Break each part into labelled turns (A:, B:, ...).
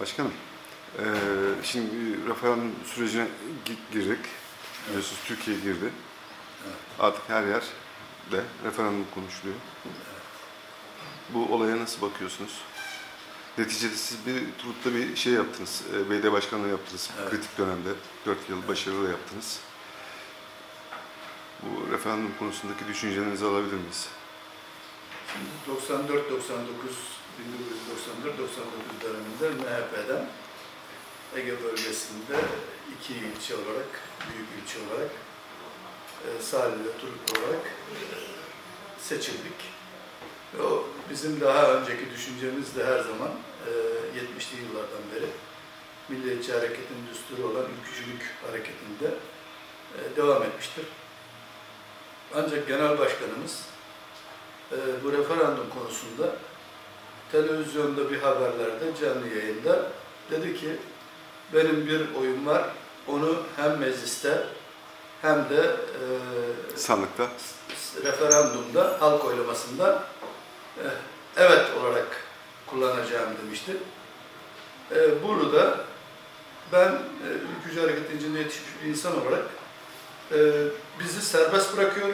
A: Başkanım, eee, şimdi referandum sürecine gi- girdik. Biliyorsunuz Türkiye girdi. Artık her yerde referandum konuşuluyor. Bu olaya nasıl bakıyorsunuz? Neticede siz bir turutta bir şey yaptınız, eee, belediye başkanlığı yaptınız
B: Evet.
A: kritik dönemde. 4 yıl başarılı yaptınız. Bu referandum konusundaki düşüncelerinizi alabilir miyiz?
B: 94-99, 1994-99 döneminde MHP'den Ege bölgesinde iki ilçe olarak, büyük ilçe olarak e, Salih ve Turuk olarak e, seçildik. Ve o bizim daha önceki düşüncemiz de her zaman e, 70'li yıllardan beri Milliyetçi Hareket'in düsturu olan ülkücülük hareketinde e, devam etmiştir. Ancak genel başkanımız e, bu referandum konusunda televizyonda bir haberlerde canlı yayında dedi ki benim bir oyum var onu hem mecliste hem de e,
A: Sandıkta.
B: referandumda halk oylamasında e, evet olarak kullanacağım demişti. E, bunu da ben e, ülkücü hareketin içinde yetişmiş bir insan olarak e, bizi serbest bırakıyor.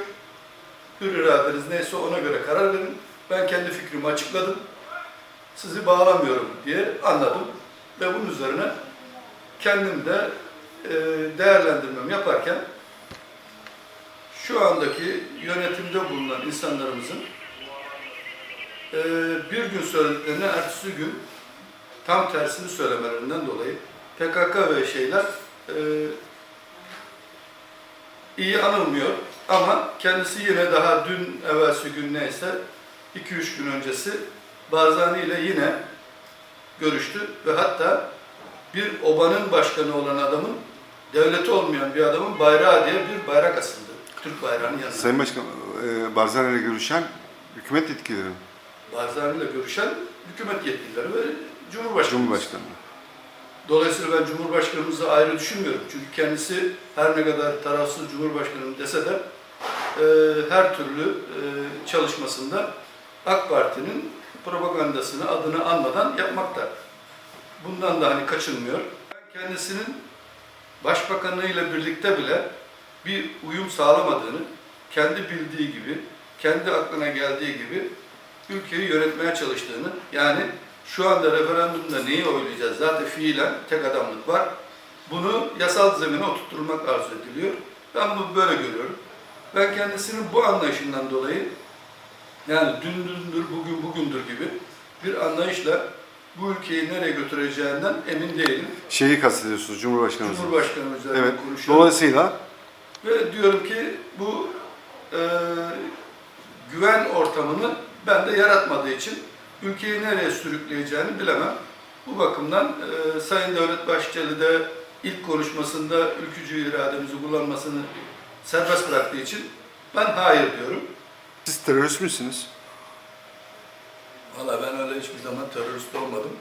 B: Hür iradeniz neyse ona göre karar verin. Ben kendi fikrimi açıkladım. Sizi bağlamıyorum diye anladım. Ve bunun üzerine kendim de e, yaparken şu andaki yönetimde bulunan insanlarımızın e, bir gün söylediklerini ertesi gün tam tersini söylemelerinden dolayı PKK ve şeyler e, iyi anılmıyor ama kendisi yine daha dün evvelsi gün neyse 2-3 gün öncesi Barzani ile yine görüştü ve hatta bir obanın başkanı olan adamın devleti olmayan bir adamın bayrağı diye bir bayrak asıldı. Türk bayrağının yanına.
A: Sayın Başkan, eee Barzani ile görüşen hükümet yetkilileri mi?
B: Barzani ile görüşen hükümet yetkilileri ve Cumhurbaşkanı.
A: Cumhurbaşkanı.
B: Dolayısıyla ben Cumhurbaşkanımızı ayrı düşünmüyorum. Çünkü kendisi her ne kadar tarafsız Cumhurbaşkanım dese de e, her türlü e, çalışmasında AK Parti'nin propagandasını adını anmadan yapmakta. Bundan da hani kaçınmıyor. Kendisinin başbakanlığıyla birlikte bile bir uyum sağlamadığını, kendi bildiği gibi, kendi aklına geldiği gibi ülkeyi yönetmeye çalıştığını, yani şu anda referandumda neyi oylayacağız? Zaten fiilen tek adamlık var. Bunu yasal zemine oturtturmak arzu ediliyor. Ben bunu böyle görüyorum. Ben kendisinin bu anlayışından dolayı yani dün dündür, bugün bugündür gibi bir anlayışla bu ülkeyi nereye götüreceğinden emin değilim.
A: Şeyi kastediyorsunuz, Cumhurbaşkanımızı.
B: Cumhurbaşkanı üzerine
A: Evet.
B: konuşuyorum.
A: Dolayısıyla
B: Ve diyorum ki bu e, güven ortamını bende yaratmadığı için ülkeyi nereye sürükleyeceğini bilemem. Bu bakımdan e, Sayın Devlet Bahçeli de ilk konuşmasında ülkücü irademizi kullanmasını serbest bıraktığı için ben hayır diyorum.
A: Siz terörist misiniz?
B: Valla ben öyle hiçbir zaman terörist olmadım.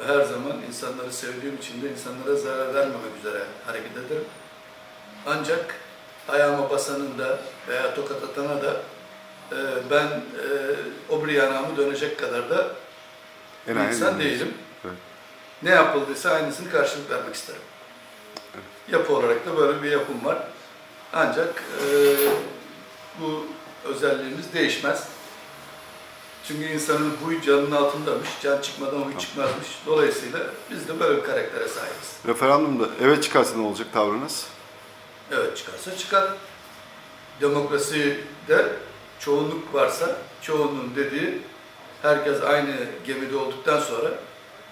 B: Ve her zaman insanları sevdiğim için de insanlara zarar vermemek üzere hareket ederim. Ancak ayağıma basanın da veya tokat atana da e, ben e, obri yanağımı dönecek kadar da
A: Enayi
B: insan
A: değiliz.
B: değilim.
A: Evet.
B: Ne yapıldıysa aynısını karşılık vermek isterim. Yapı olarak da böyle bir yapım var. Ancak e, bu özelliğimiz değişmez. Çünkü insanın huy canının altındamış, can çıkmadan huy çıkmazmış. Dolayısıyla biz de böyle bir karaktere sahibiz.
A: Referandumda evet çıkarsa ne olacak tavrınız?
B: Evet çıkarsa çıkar. Demokraside çoğunluk varsa çoğunluğun dediği herkes aynı gemide olduktan sonra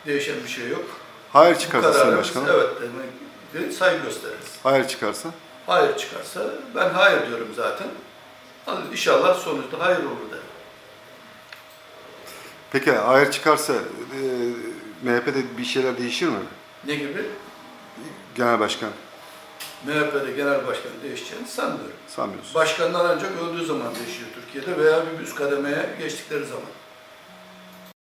B: değişen bir şey yok.
A: Hayır çıkarsa Sayın Başkanım.
B: evet demek de saygı gösteririz.
A: Hayır çıkarsa.
B: Hayır çıkarsa ben hayır diyorum zaten. İnşallah sonuçta hayır olur derim.
A: Peki hayır çıkarsa eee MHP'de bir şeyler değişir mi?
B: Ne gibi?
A: Genel Başkan
B: MHP'de genel başkan değişeceğini sanmıyorum.
A: sanmıyorsunuz.
B: Başkanlar ancak öldüğü zaman değişiyor Türkiye'de veya bir üst kademeye geçtikleri zaman.